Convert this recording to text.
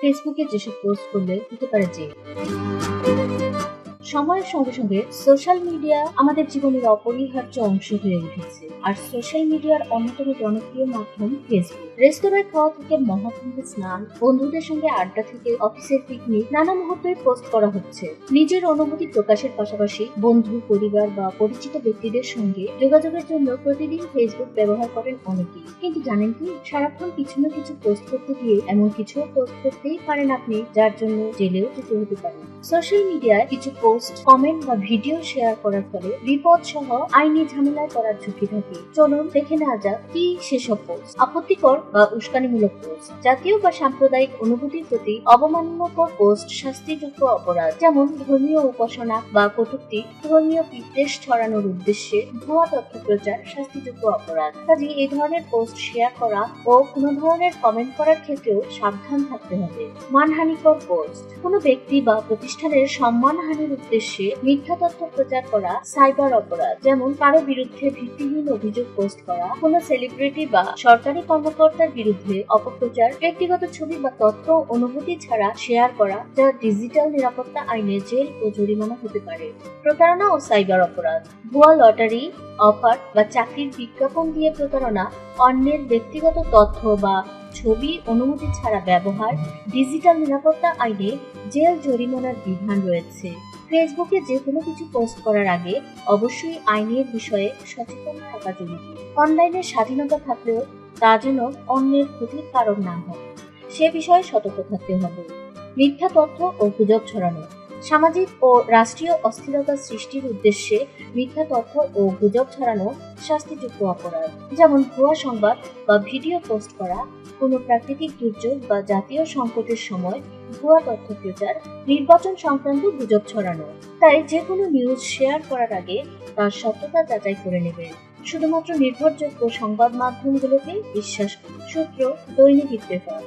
ফেসবুকে যেসব পোস্ট করলে হতে পারে যে সময়ের সঙ্গে সঙ্গে সোশ্যাল মিডিয়া আমাদের জীবনের অপরিহার্য অংশ হয়ে উঠেছে। আর সোশ্যাল মিডিয়ার অন্যতম জনপ্রিয় মাধ্যম ফেসবুক রেস্তোরাঁয় খাওয়া থেকে মহাকুম্ভে স্নান, বন্ধুদের সঙ্গে আড্ডা থেকে অফিসের পিকনিক নানা মুহূর্তে পোস্ট করা হচ্ছে। নিজের অনুভূতি প্রকাশের পাশাপাশি বন্ধু, পরিবার বা পরিচিত ব্যক্তিদের সঙ্গে যোগাযোগের জন্য প্রতিদিন ফেসবুক ব্যবহার করেন অনেকেই। কিন্তু জানেন কি, সারাক্ষণ কিছু না কিছু পোস্ট করতে গিয়ে এমন কিছু পোস্ট করতেই পারেন আপনি, যার জন্য জেলেও যেতে হতে পারে। সোশ্যাল মিডিয়ায় কিছু পোস্ট কমেন্ট বা ভিডিও শেয়ার করার ফলে বিপদ সহ আইনি ঝামেলায় পড়ার ঝুঁকি থাকে। চলুন দেখে নেওয়া যাক কি সেসব পোস্ট আপত্তিকর বা উস্কানিমূলক পোস্ট জাতীয় বা সাম্প্রদায়িক অনুভূতির প্রতি অবমাননাকর পোস্ট শাস্তিযোগ্য অপরাধ। যেমন ধর্মীয় উপাসনা বা কটূক্তি, ধর্মীয় বিদ্বেষ ছড়ানোর উদ্দেশ্যে ভুয়া তথ্য প্রচার শাস্তিযোগ্য অপরাধ। কাজে এই ধরনের পোস্ট শেয়ার করা ও কোনো ধরনের কমেন্ট করার ক্ষেত্রেও সাবধান থাকতে হবে। মানহানিকর পোস্ট কোনো ব্যক্তি বা প্রতিষ্ঠানের সম্মানহানির উদ্দেশ্যে মিথ্যা তথ্য প্রচার করা, সাইবার অপরাধ, যেমন কারও বিরুদ্ধে ভিত্তিহীন অভিযোগ পোস্ট করা, কোনো সেলিব্রিটি বা সরকারি কর্মকর্তার বিরুদ্ধে অপপ্রচার, ব্যক্তিগত ছবি বা তথ্য অনুভূতি ছাড়া শেয়ার করা, যা ডিজিটাল নিরাপত্তা আইনে জেল ও জরিমানা হতে পারে। প্রতারণা ও সাইবার অপরাধ। ভুয়া লটারি, অফার বা চাকরির বিজ্ঞাপন দিয়ে প্রতারণা, অন্যের ব্যক্তিগত তথ্য বা ছবি, অনুমতি ছাড়া ব্যবহার ডিজিটাল নিরাপত্তা আইনে জেল জরিমানার বিধান রয়েছে। ফেসবুকে যে কোনো কিছু পোস্ট করার আগে অবশ্যই আইনের বিষয়ে সচেতন থাকা জরুরি। অনলাইনে স্বাধীনতা থাকলেও তা যেন অন্যের ক্ষতির কারণ না হয়। সে বিষয়ে সতর্ক থাকতে হবে। মিথ্যা তথ্য ও গুজব ছড়ানো। সামাজিক ও রাষ্ট্রীয় অস্থিরতা সৃষ্টির উদ্দেশ্যে মিথ্যা তথ্য ও গুজব ছড়ানো শাস্তিযোগ্য অপরাধ। যেমন ভুয়া সংবাদ বা ভিডিও পোস্ট করা কোনো প্রাকৃতিক দুর্যোগ বা জাতীয় সংকটের সময় ভুয়া তথ্য প্রচার, নির্বাচন সংক্রান্ত গুজব ছড়ানো। তাই যে কোনো নিউজ শেয়ার করার আগে তার সত্যতা যাচাই করে নেবেন শুধুমাত্র নির্ভরযোগ্য সংবাদ মাধ্যমগুলোকে বিশ্বাস, সূত্র, দৈনিক ইত্তেফাক।